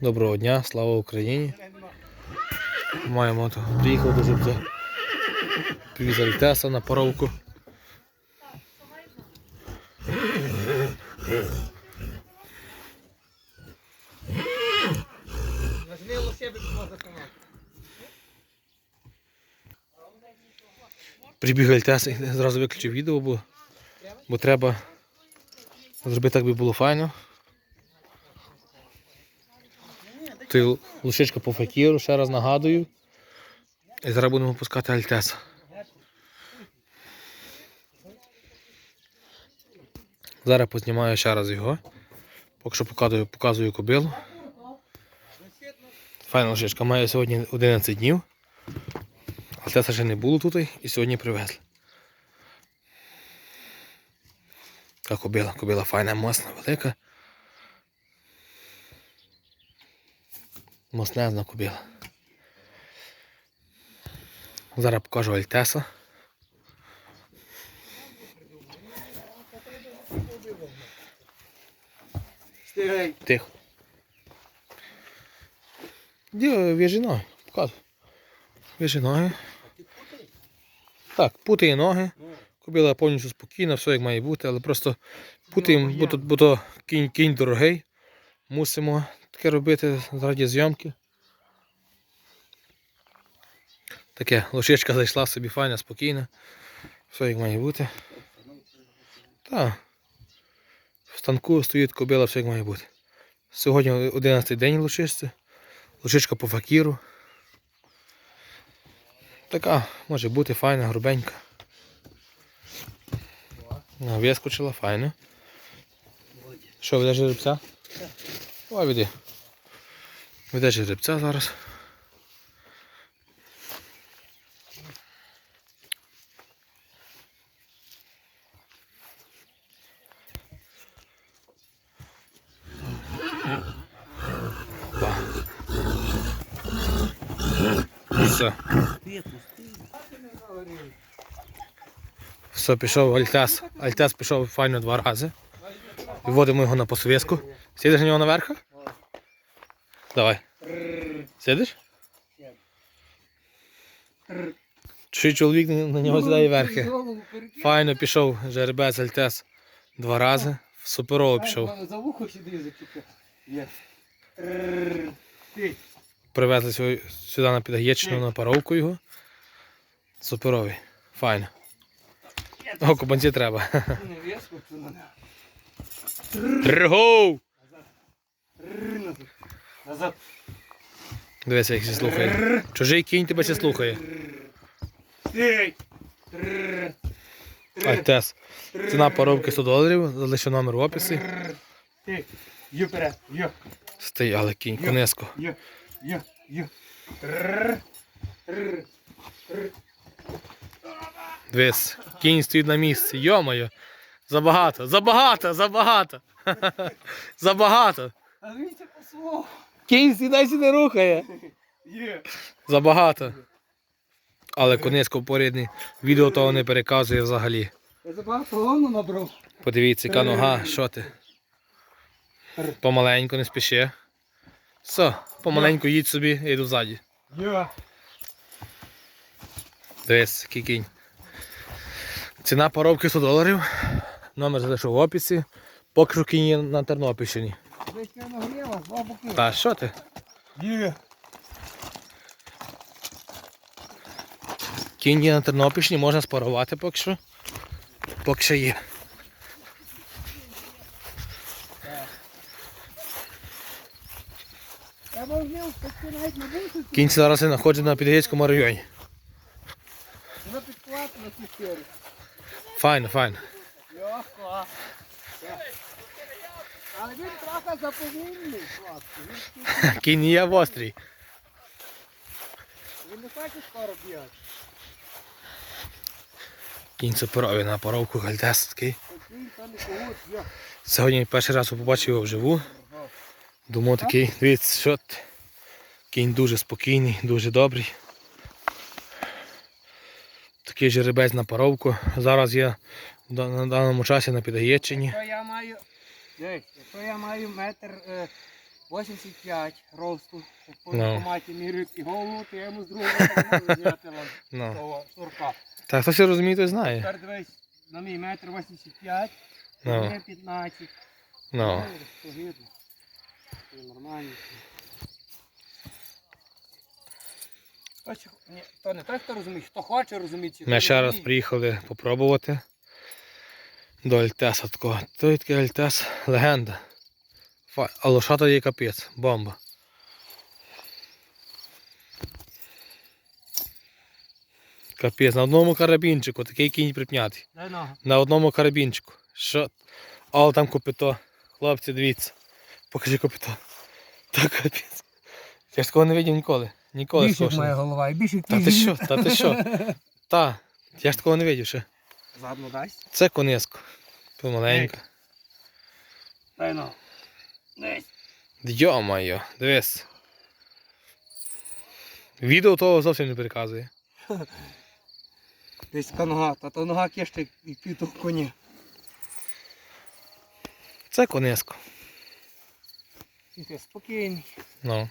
Доброго дня, слава Україні. Маємо то. Приїхав до жеребця. Привіз Альтеса на паровку. Нажми лося без моза. Прибіг Альтес і зразу виключив відео, бо, бо треба зробити так би було файно. Ти лошичка по факіру, ще раз нагадую. І зараз будемо пускати Альтеса. Зараз познімаю ще раз його. Поки що показую, показую кобилу. Файна лошичка має сьогодні 11 днів. Альтеса ще не було тут і сьогодні привезли. Така кобила, кобила файна, мосна, велика. Моснезна кобила. Зараз покажу Альтеса. Тихо. Ді, в'яжи ноги, показуй. В'яжи ноги. Так, путає ноги. Кобила повністю спокійна, все як має бути, але просто путаємо, бо, то- бо то кінь, кінь дорогий. Мусимо таке робити заради зйомки. Таке, лошичка зайшла собі файна, спокійна. Все як має бути. Так. В станку стоїть кобила, все як має бути. Сьогодні 11 день лошичці. Лошичка по факіру. Така може бути файна, грубенька. Вискочила, файно. Що, ведеш жеребця? Ой, веди. Ведеш жеребця зараз. Все. Все, пішов Альтес. Альтес пішов файно два рази. Виводимо його на посвиску. Сидиш на нього наверх? Давай. Сидиш? Чий чоловік на нього сідає верхи. Файно пішов жеребець Альтес два рази. Суперово пішов. За вухо. Привезли сюди на підгаєчину на паровку його. Суперовий. Файно. О, кубанці треба. Не Назад. Дивися, як всі слухає. Чужий кінь тебе ще слухає. Стій. Трррр. Ціна паровки 100 доларів, залишу номер в описі. Ти. Ю вперед. Стій, але кінь, конеско. Ю. Трррр. Трррр. Дивись, кінь стоїть на місці. Йомаю. Забагато, забагато, забагато. Забагато. А він це послухав. Кінь сідай сюди рухає. Забагато. Але конецько порідний. Відео того не переказує взагалі. Я забагато лону набрав. Подивіться, яка нога, що ти. Помаленьку, не спіши. Все, помаленьку їдь собі, я йду ззаді. Дивись, який кінь. Ціна паровки 100 доларів. Номер залишу в описі. Поки що кінь є на Тернопільщині. Два боки. Та що ти? Є. Кінь є на Тернопільщині, можна спарувати поки що. Поки що є. Кінь зараз знаходиться на Підгейському районі. що підкувати на ці. Файно, файно. Легко. Але він трохи заповільний, хлопці. Кінь є острий. він не хоче скоро бігати. Кінь суперовий на паровку гальдес такий. Сьогодні перший раз побачив його вживу. Думав такий, дивіться, що. Кінь дуже спокійний, дуже добрий. Такий жеребець на паровку. Зараз я на даному часі на Підгаєччині. Дивись, якщо я маю метр е, 85 росту. Як по Ну. автоматі міряють і голову, то я йому з другого можу лам Ну. того шнурка. Так, хто все розуміє, той знає. Тепер дивись, на мій метр 85, Ну. мене 15. Ну. Це нормально. То не той, хто розуміє, хто хоче розуміти. Ми ще раз приїхали попробувати до Альтеса такого. Той такий Альтес легенда. Фа- А лошата є капець, бомба. Капець, на одному карабінчику, такий кінь припнятий. На одному карабінчику. Що? Але там копито. Хлопці, дивіться. Покажи копито. Так капець. Я ж такого не видів ніколи. Ніколи Більше моя голова і більше Та ти що, та ти що? Та, я ж такого не видів ще. Задну дасть. Це кониско. Помаленько. Дай. Десь. Йо-моє, дивись. Відео того зовсім не переказує. Десь така нога, та то нога кішти і пів того коня. Це кониско. Тільки спокійний. Ну.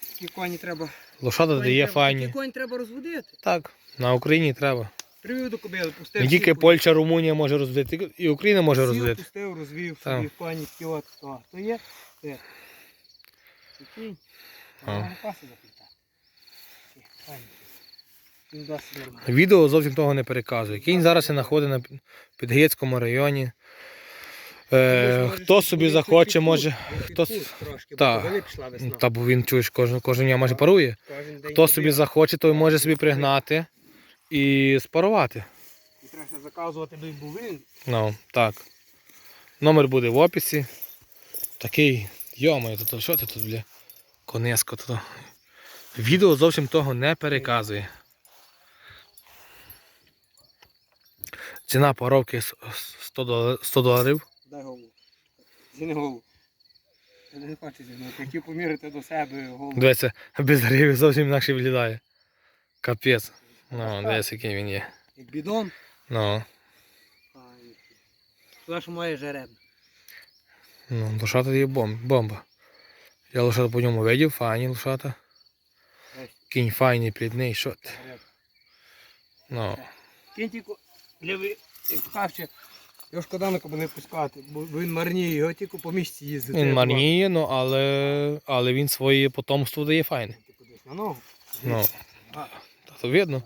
Такі коні треба. Лошата коні дає файні. Такі коні треба розводити. Так, на Україні треба. Привів до кобили, пустив. Не тільки Польща, Румунія може розвити, і Україна може розвити. пустив, розвів собі коні, такі от. То, то є. Це. Такий. Паси заплітати. Відео зовсім того не переказує. Кінь зараз знаходить на Підгірському районі. Е, хто собі захоче, може. хто весна. Та бо він чуєш, кожен, кожен дня майже парує. Хто собі захоче, той може собі пригнати і спарувати. І треба заказувати, би був. Ну, так. Номер буде в описі. Такий, йомаю, то що ти тут, бля? Конеско тут. Відео зовсім того не переказує. Ціна паровки с- с- 100 долар- 100 доларів. Дай голову. Зіни голову. Я не хочу зігнути. Хотів поміряти до себе голову. Дивіться, без гривень зовсім інакше виглядає. Капець. Ну, дивись, який він є. Як бідон. Ну, Туди що має жереб. ну лошата є бом- бомба. Я лошата по ньому видів, файні лошата. Кінь файний, плідний, що ти. Ну, Кінтіку, лівий, як павче, його шкода на кобили пускати, бо він марніє, його тільки по місці їздити. він марніє, ну, але, але він своє потомство дає файне. На ногу. Ну, та то видно.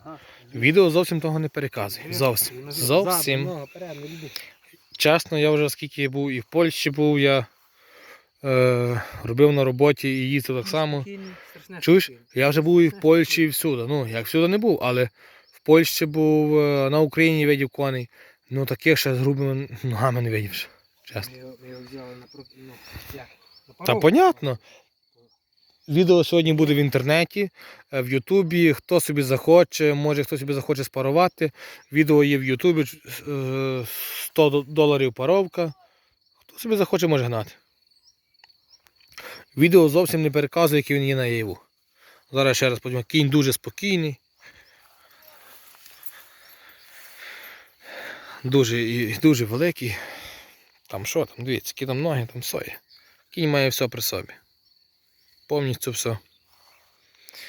Відео зовсім того не переказує. Зовсім. Зовсім. не люби. Чесно, я вже скільки був і в Польщі був, я е, робив на роботі і їздив так само. Чуєш? Я вже був і в Польщі, і всюди. Ну, як всюди не був, але в Польщі був, е, на Україні видів коней. Ну таких ще з грубими ногами не видів. Чесно. Ну, Та понятно. Відео сьогодні буде в інтернеті, е, в Ютубі. Хто собі захоче, може хто собі захоче спарувати. Відео є в Ютубі е, 100 доларів паровка. Хто собі захоче, може гнати. Відео зовсім не переказує, який він є на наяву. Зараз ще раз подивимо. Кінь дуже спокійний. Дуже дуже великий. Там що там, дивіться, які там ноги, там соє. Кінь має все при собі. Повністю все.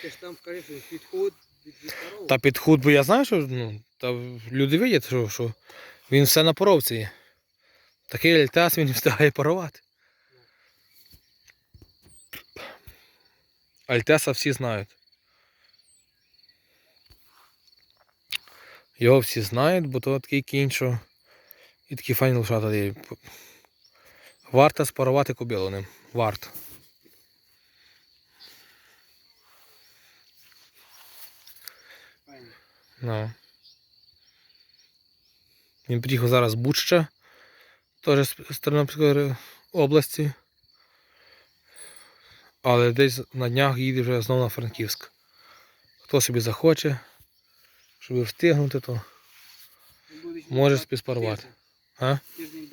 Ти ж там скажи, підход від від паровки. Та під худ, бо я знаю, що ну, та люди видять, що, що він все на поровці є. Такий альтас він встигає парувати. Альтеса всі знають. Його всі знають, бо то такий кінь, що і такі файні лошата є. Варто спарувати кобилу ним. Варто. Ну. Він приїхав зараз Бучча, теж з Тернопільської області. Але десь на днях їде вже знову на Франківськ. Хто собі захоче, щоб встигнути, то може так тиждень.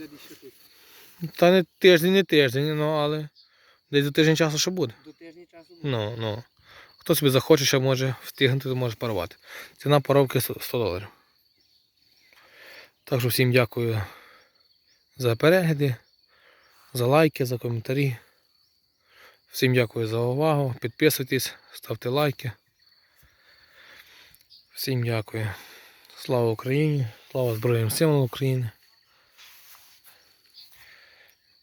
Буде. Та не тиждень, не тиждень, ну але десь за тиждень часу ще буде. До тижня часу буде. Ну, ну. Хто собі захоче, ще може встигнути, то може парувати. Ціна паровки 100 доларів. Так що всім дякую за перегляди, за лайки, за коментарі. Всім дякую за увагу. Підписуйтесь, ставте лайки. Всім дякую. Слава Україні! Слава Збройним силам України.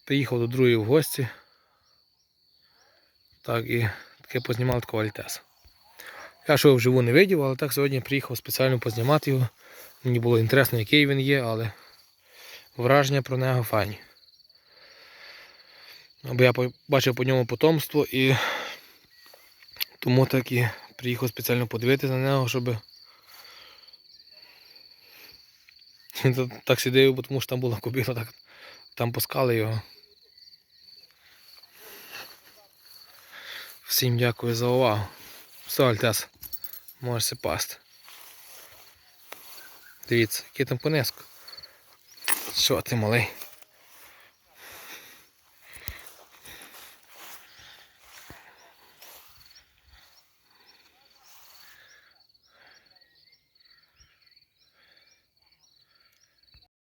Приїхав до другої в гості. Так і таке познімав такого Альтеса. Я що вживу не видів, але так сьогодні приїхав спеціально познімати його. Мені було інтересно, який він є, але враження про нього файні. Бо я бачив по ньому потомство і тому так і приїхав спеціально подивитися на нього, щоб. Він так сидів, бо тому що там була кобіла, так там пускали його. Всім дякую за увагу. Сольтес! Можеш пасти. Дивіться, який там понеску. Що ти малий?